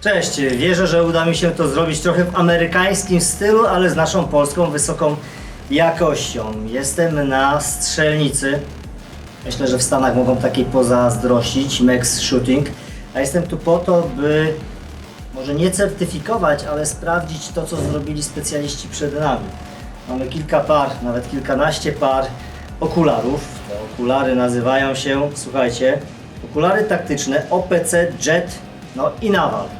Cześć, wierzę, że uda mi się to zrobić trochę w amerykańskim stylu, ale z naszą polską wysoką jakością. Jestem na strzelnicy. Myślę, że w Stanach mogą takiej pozazdrościć, Max Shooting. A jestem tu po to, by może nie certyfikować, ale sprawdzić to, co zrobili specjaliści przed nami. Mamy kilka par, nawet kilkanaście par okularów. Te okulary nazywają się, słuchajcie, okulary taktyczne OPC Jet no i Naval.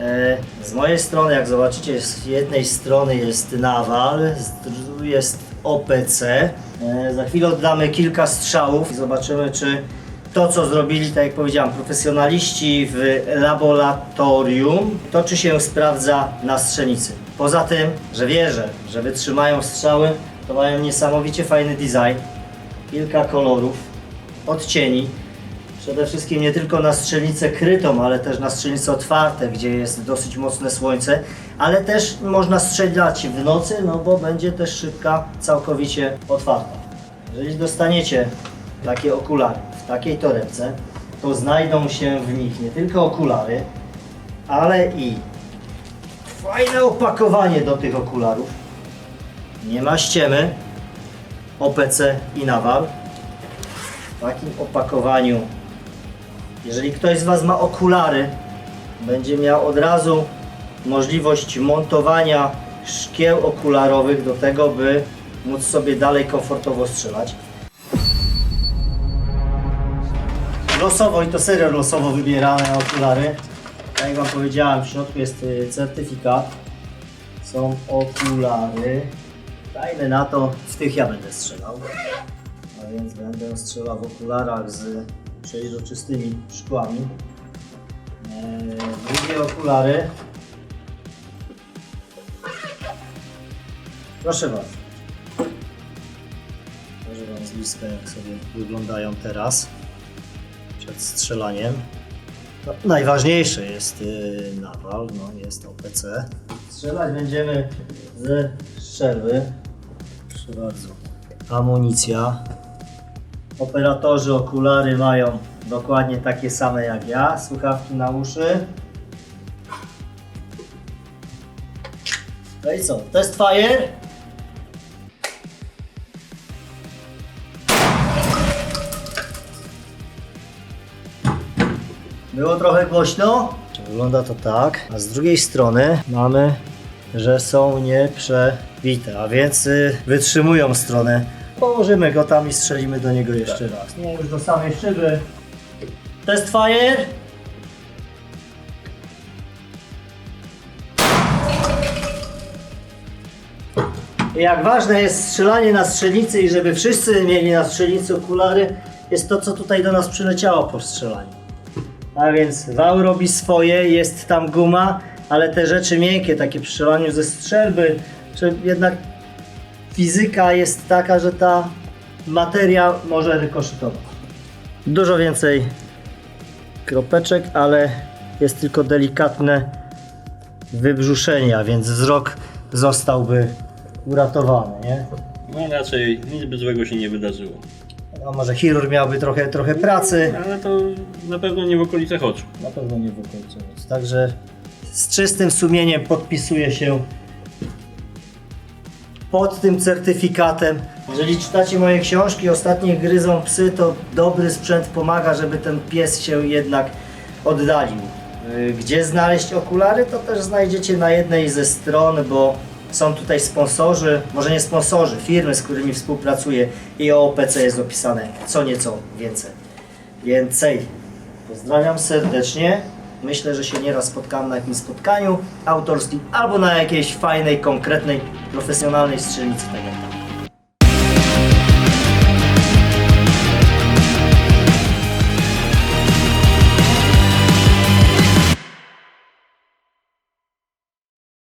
E, Z mojej strony, jak zobaczycie, z jednej strony jest Naval, z drugiej jest OPC. E, Za chwilę oddamy kilka strzałów i zobaczymy, czy to, co zrobili, tak jak powiedziałem, profesjonaliści w laboratorium, to czy się sprawdza na strzelnicy. Poza tym, że wierzę, że wytrzymają strzały, to mają niesamowicie fajny design, kilka kolorów, odcieni. Przede wszystkim nie tylko na strzelnicę krytą, ale też na strzelnice otwarte, gdzie jest dosyć mocne słońce, ale też można strzelać w nocy, no bo będzie też szybka całkowicie otwarta. Jeżeli dostaniecie takie okulary w takiej torebce, to znajdą się w nich nie tylko okulary, ale i fajne opakowanie do tych okularów. Nie ma ściemy, OPC i nawal. W takim opakowaniu jeżeli ktoś z Was ma okulary, będzie miał od razu możliwość montowania szkieł okularowych do tego, by móc sobie dalej komfortowo strzelać. Losowo i to serio losowo wybierane okulary. Tak jak Wam powiedziałem, w środku jest y, certyfikat. Są okulary. Dajmy na to, w tych ja będę strzelał. A więc będę strzelał w okularach z przejrzystymi szkłami. Eee, drugie okulary. Proszę bardzo. Pokażę Wam bliska, jak sobie wyglądają teraz przed strzelaniem. No, najważniejsze jest yy, nawal, no, jest OPC. Strzelać będziemy ze strzelby. Proszę bardzo. Amunicja. Operatorzy okulary mają dokładnie takie same jak ja. Słuchawki na uszy. No i co? Test fire. Było trochę głośno. Wygląda to tak. A z drugiej strony mamy, że są nieprzebite, a więc y, wytrzymują stronę. Położymy go tam i strzelimy do niego jeszcze raz. Nie już do samej szyby. Test fire. Jak ważne jest strzelanie na strzelnicy i żeby wszyscy mieli na strzelnicy okulary, jest to, co tutaj do nas przyleciało po strzelaniu. A więc wał robi swoje, jest tam guma, ale te rzeczy miękkie, takie przy strzelaniu ze strzelby, czy jednak fizyka jest taka, że ta materia może rykoszetować. Dużo więcej kropeczek, ale jest tylko delikatne wybrzuszenie, a więc wzrok zostałby uratowany, nie? No raczej nic by złego się nie wydarzyło. A może chirurg miałby trochę, trochę pracy, Ale to na pewno nie w okolicach oczu. Na pewno nie w okolicy nic. Także z czystym sumieniem podpisuję się pod tym certyfikatem. Jeżeli czytacie moje książki, ostatnie gryzą psy, to dobry sprzęt pomaga, żeby ten pies się jednak oddalił. Yy, Gdzie znaleźć okulary, to też znajdziecie na jednej ze stron, bo są tutaj sponsorzy, może nie sponsorzy, firmy, z którymi współpracuję i o OPC jest opisane co nieco więcej. Więcej. Pozdrawiam serdecznie. Myślę, że się nieraz spotkamy na jakimś spotkaniu autorskim albo na jakiejś fajnej, konkretnej, profesjonalnej strzelnicy, tak jak tam.